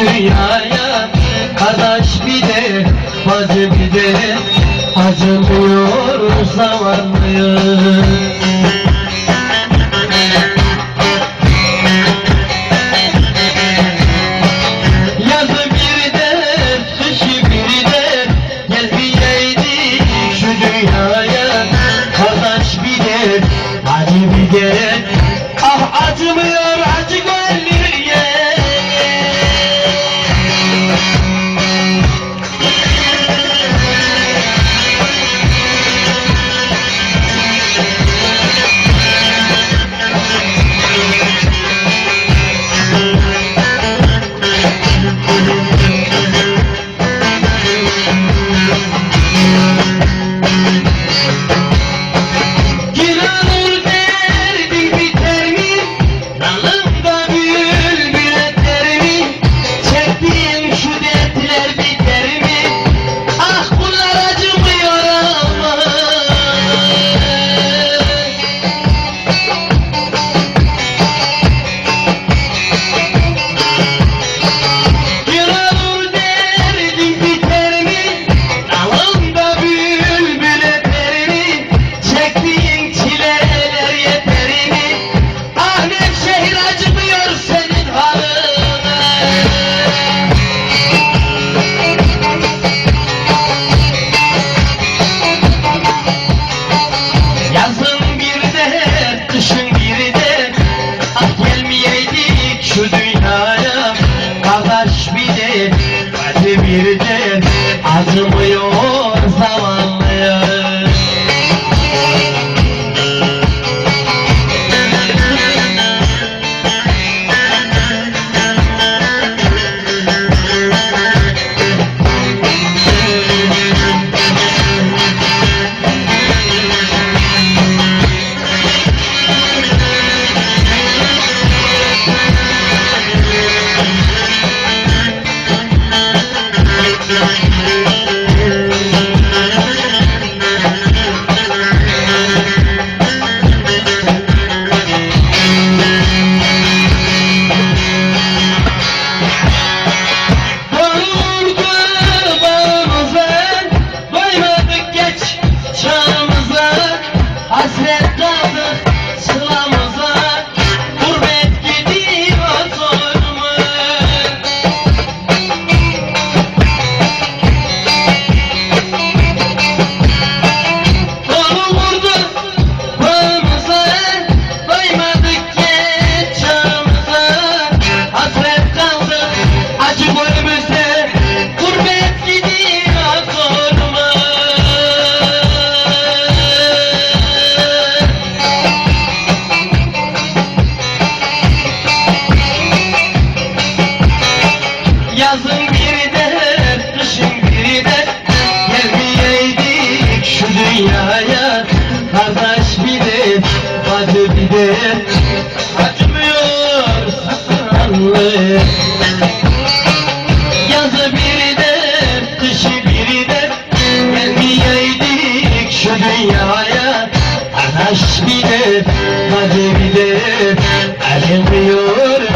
dünyaya Kardeş bir de bacı bir de. Acımıyor zavallı you York. dünyaya Kardeş bir de bacı bir de Açmıyor sanlı Yazı biri de kışı biri de. Gelmeyeydik şu dünyaya Kardeş bir de bacı bir de Ayrılmıyor